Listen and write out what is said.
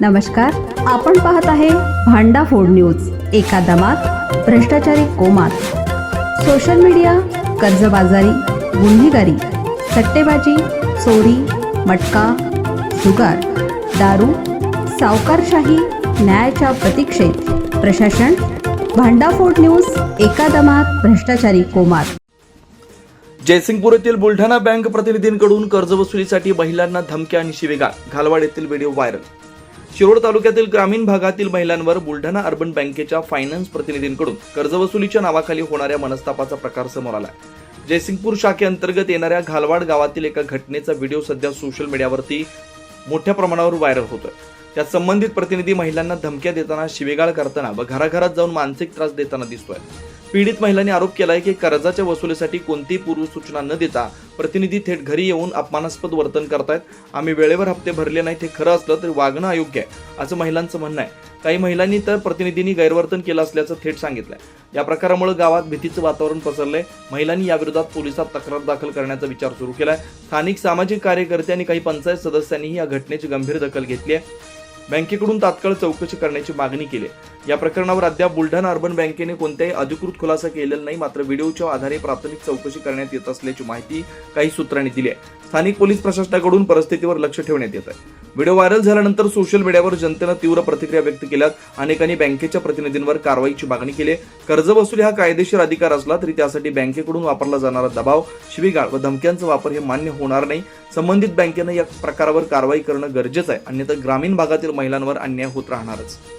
नमस्कार आपण पाहत आहे भांडा फोड न्यूज एका दमात भ्रष्टाचारी कोमात. सोशल मीडिया कर्जबाजारी गुन्हेगारी सट्टेबाजी चोरी मटका जुगार दारू सावकारशाही न्यायाच्या प्रतीक्षेत. प्रशासन भांडाफोड न्यूज एका दमात भ्रष्टाचारी कोमात. जयसिंगपूर येथील बुलढाणा बँक प्रतिनिधींकडून कर्जवसुलीसाठी महिलांना धमक्या आणि शिवेगाळ. घालवाड येथील व्हिडिओ व्हायरल. शिरोड तालुक्यातील ग्रामीण भागातील महिलांवर बुलढाणा अर्बन बँकेच्या फायनान्स प्रतिनिधींकडून कर्जवसुलीच्या नावाखाली होणाऱ्या मनस्तापाचा प्रकार समोर आला जयसिंगपूर शाखेअंतर्गत येणाऱ्या घालवाड गावातील एका घटनेचा व्हिडिओ सध्या सोशल मीडियावरती मोठ्या प्रमाणावर व्हायरल होतोय. त्यात संबंधित प्रतिनिधी महिलांना धमक्या देताना शिवेगाळ करताना व घराघरात जाऊन मानसिक त्रास देताना दिसतोय. पीडित महिलांनी आरोप केलाय की कर्जाच्या वसुलीसाठी कोणतीही पूर्वसूचना न देता प्रतिनिधी थेट घरी येऊन अपमानास्पद वर्तन करतायत. आम्ही वेळेवर हप्ते भरले नाही ते खरं असलं तरी वागणं अयोग्य आहे असं महिलांचं म्हणणं आहे. काही महिलांनी तर प्रतिनिधींनी गैरवर्तन केलं असल्याचं थेट सांगितलंय. या प्रकारामुळे गावात भीतीचं वातावरण पसरलंय. महिलांनी याविरोधात पोलिसात तक्रार दाखल करण्याचा विचार सुरू केलाय. स्थानिक सामाजिक कार्यकर्ते आणि काही पंचायत सदस्यांनीही या घटनेची गंभीर दखल घेतली आहे. बँकेकडून तात्काळ चौकशी करण्याची मागणी केली. या प्रकरणावर अद्याप बुलढाणा अर्बन बँकेने कोणत्याही अधिकृत खुलासा केलेला नाही मात्र व्हिडिओच्या आधारे प्राथमिक चौकशी करण्यात येत असल्याची माहिती काही सूत्रांनी दिली आहे. स्थानिक पोलीस प्रशासनाकडून परिस्थितीवर लक्ष ठेवण्यात येत आहे. व्हिडिओ व्हायरल झाल्यानंतर सोशल मीडियावर जनतेनं तीव्र प्रतिक्रिया व्यक्त केल्यात. अनेकांनी बँकेच्या प्रतिनिधींवर कारवाईची मागणी केली. कर्ज वसुली हा कायदेशीर अधिकार असला तरी त्यासाठी बँकेकडून वापरला जाणारा दबाव शिवीगाळ व धमक्यांचा वापर हे मान्य होणार नाही. संबंधित बँकेनं या प्रकारावर कारवाई करणं गरजेचं आहे. अन्यथा ग्रामीण भागातील महिलांवर अन्याय होत राहणारच.